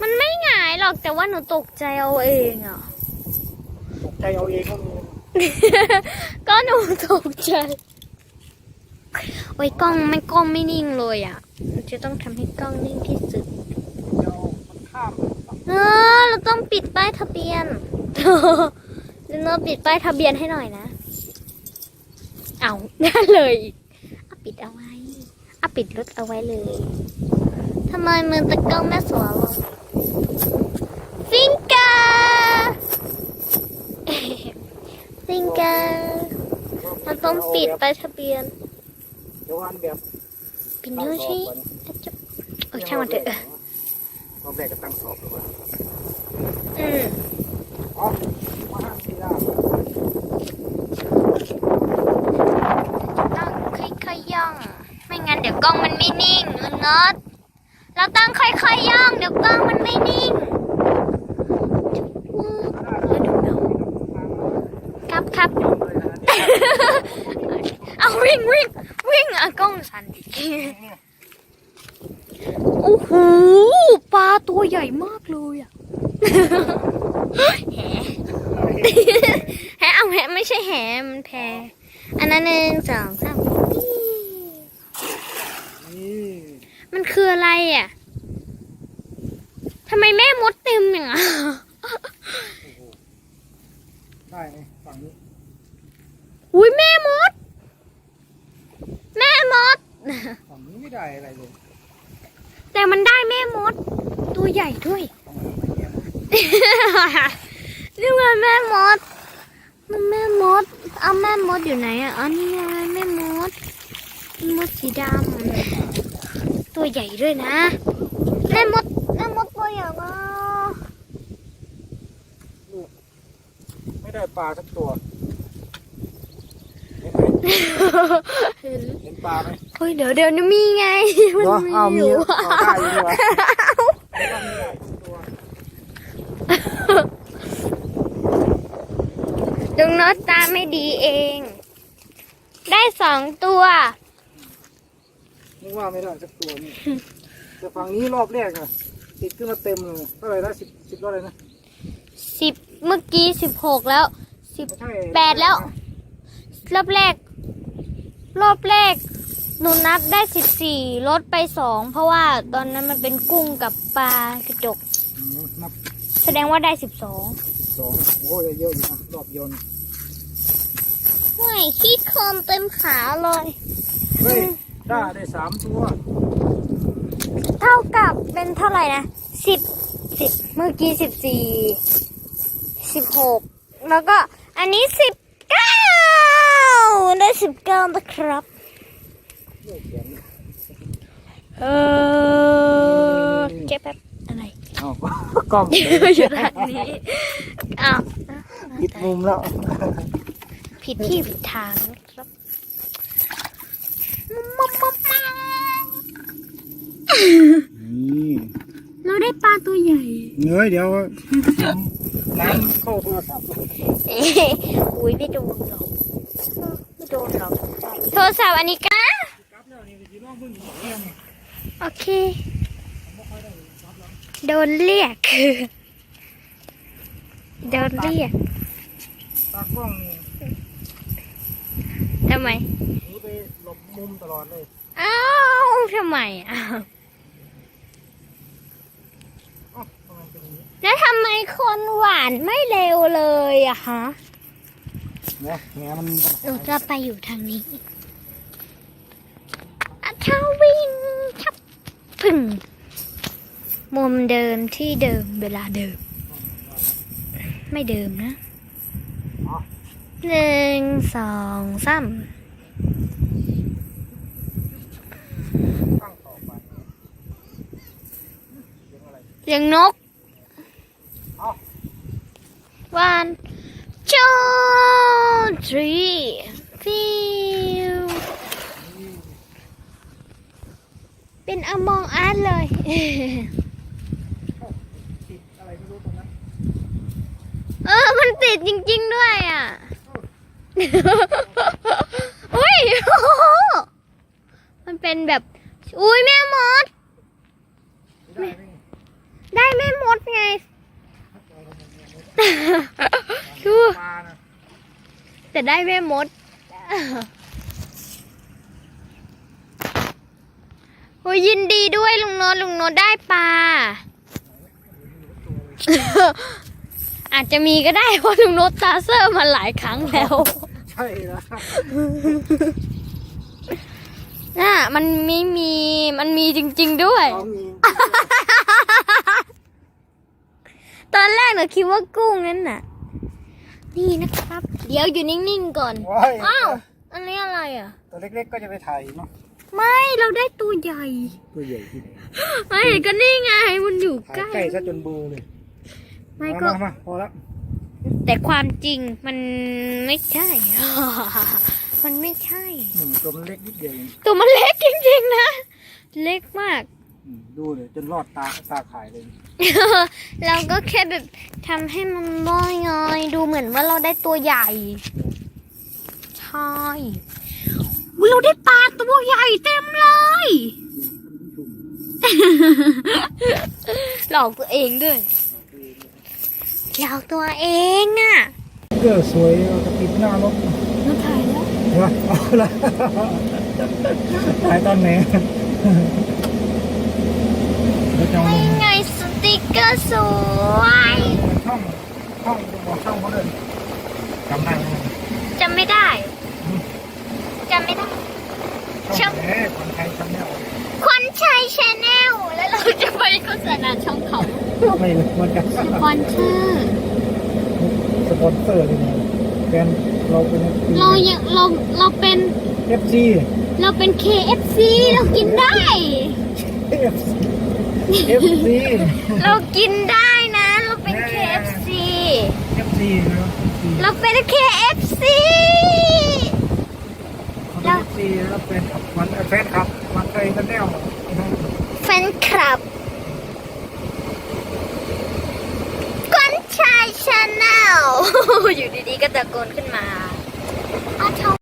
มันไม่หงายหรอกแต่ว่าหนูตกใจเอาเองอะ ตกใจเอาเองก็มีก็หนูตกใจ โอ้ยกล้องไม่กล้องไม่นิ่งเลยอะมันจะต้องทำให้กล้องนิ่งที่สุด เดี๋ยวมันข้ามเออ เราต้องปิดป้ายทะเบียนเดี๋ยวเราปิดป้ายทะเบียนให้หน่อยนะ เอาได้เลยอีกเอาปิดเอาไว้เอาปิดรถเอาไว้เลย ทำไมมือตะกล้องแม่สวยวะฟิงเกอร์ฟิงเกอร์เราต้องปิดป้ายทะเบียนเดี๋ยววันแบบปิดนิ้วใช่จะโอ้ยช่างมันเถอะรอบแรกก็ตั้งสอบแล้วว่าอืมอ๋อมาห้ามทีละต้องค่อยๆย่อง ไม่งั้นเดี๋ยวกล้องมันไม่นิ่งลุงน็อต เราต้องค่อยๆย่องเดี๋ยวกล้องมันไม่นิ่งครับครับเอาวิ่งวิ่งวิ่งอะกล้องสั่นดิโอ้โหปลาตัวใหญ่มากเลยอะแหแหเอาแหไม่ใช่แหมันแพอันนั้นหนึ่งสองสามนี่ มันคืออะไรอะทำไมแม่มดเต็มอย่างอะได้ไหมฝั่งนี้อุ้ยแม่มด แม่มด ฝั่งนี้ไม่ได้อะไรเลย แต่มันได้แม่มด ตัวใหญ่ด้วยต้องมาไม่แย่นี่มันแม่มด มันแม่มด เอาแม่มดอยู่ไหนอะ อ๋อนี่ไงแม่มดมดสีดำ ตัวใหญ่ด้วยนะแม่มดแม่มดตัวใหญ่มากไม่ได้ปลาสักตัวเห็นไหมเห็นเห็นปลาไหมเฮ้ยเดี๋ยวเดี๋ยวนี่มีไงมันเหรอมีอ้าวมีอยู่เอาได้อยู่ดีวะไม่ต้องมีได้สักตัวดึงน็อตตาไม่ดีเอง ได้สองตัว นึกว่าไม่ได้สักตัวนี่ แต่ฝั่งนี้รอบแรกอะติดขึ้นมาเต็มเลยเท่าไหร่นะสิบสิบรอบเลยนะสิบเมื่อกี้สิบหกแล้วสิบไม่ใช่แปดแล้ว รอบแรก รอบแรก หนูนับได้สิบสี่ลดไปสองเพราะว่าตอนนั้นมันเป็นกุ้งกับปลากระจก อืมนับแสดงว่าได้สิบสองสองโอ้ยเยอะอยู่นะรอบโยนห่วยขี้โคลนเต็มขาเลย เฮ้ย ได้ได้สามตัว เท่ากับเป็นเท่าไหร่นะสิบสิบเมื่อกี้สิบสี่สิบหกแล้วก็อันนี้สิบเก้าได้สิบเก้านะครับเยอะเขียนเออเก็บแป๊บอะไรเอ้ากล้องอยู่ด้านนี้อ้าวปิดมุมแล้ว ผิดที่ผิดทาง ตัวใหญ่เงยเดี๋ยวน้ำเข้าโทรศัพท์เอ๊ะอุ้ยไม่โดนหรอกไม่โดนหรอกโทรศัพท์อันนี้กะครับแล้วนี่พี่น้องเพิ่งบอกเนี่ยนี่โอเค โดนเรียกโดนเรียกตากล้องนี่ทำไมหนีไปหลบมุมตลอดเลย อ้าวทำไมอะเอ้าทำไมเป็นอย่างนี้ แล้วทำไมคนหวานไม่เร็วเลยอะคะเนี่ยแหมันหนูจะไปอยู่ทางนี้อะถ้าวิ่งทับพึ่ง มุมเดิมที่เดิมเวลาเดิม ไม่เดิมนะหนึ่งสองสามตั้งต่อไปเสียงอะไรเสียงนกเอ้า one two three feel เป็นอมองอาร์ตเลยเออ มันติดจริง ๆ ด้วยอะอุ้ย มันเป็นแบบ อุ้ยแม่มด ได้แม่มดไง ดูแต่ได้แม่มด โอ้ยินดีด้วยลุงโนลุงโนได้ปลา อาจจะมีก็ได้เพราะลุงโนตาเซอร์มาหลายครั้งแล้ว ใช่แล้วน่ะมันไม่มี มันมีจริง ๆด้วย ตอนแรกหนูคิดว่ากุ้งนั่นน่ะ นี่นะครับ เดี๋ยวอยู่นิ่งๆก่อนว้ายอ้าว อันนี้อะไรอะ ตัวเล็กๆก็จะไปถ่ายเนาะไม่เราได้ตัวใหญ่ ตัวใหญ่ที่ไหนไม่ก็นี่ไงมันอยู่ถ่ายใกล้ ใกล้ซะจนเบลอเลยไม่ก็มามาพอแล้วแต่ความจริงมันไม่ใช่ มันไม่ใช่ อืมตัวมันเล็กนิดเดียวเอง ตัวมันเล็กจริงๆนะ เล็กมากอืม ดูเลยจนรอดตาตาขายเลย เราก็แค่แบบทำให้มันน้อยงอยดูเหมือนว่าเราได้ตัวใหญ่ ใช่อุ๊ยเราได้ปลาตัวใหญ่เต็มเลย หลอกตัวเองด้วยหลอกตัวเองอะเกอร์สวยเอาตะปิดหน้ารถมาถ่ายแล้วเห็นปะเอาละถ่ายตอนไหนแล้วจะเอาล นี่ ง ไงสติกเกอร์ สวยช่องช่องบอกช่องเขาเลยจำได้ไหมจำไม่ได้จำไม่ได้ช่องแหนคนไทยจำไม่ออกควันชัยชาแนลแล้วเราจะไปโฆษณาช่องเขาไม่รู้เหมือนกันสปอนเซอร์สปอนเซอร์เลยนะแฟนเราเป็นเรายังเราเราเป็นเอฟซีเราเป็น KFC เรากินได้เอฟซีเอฟซีเรากินได้นะ เราเป็น KFC เอฟซีนะเราเป็น KFC เอฟซีแล้วเป็นมันแฟนคลับมันเคยกันแนวแฟนคลับควันชัยชาแนลอยู่ดีๆก็ตะโกนขึ้นมาอ้าว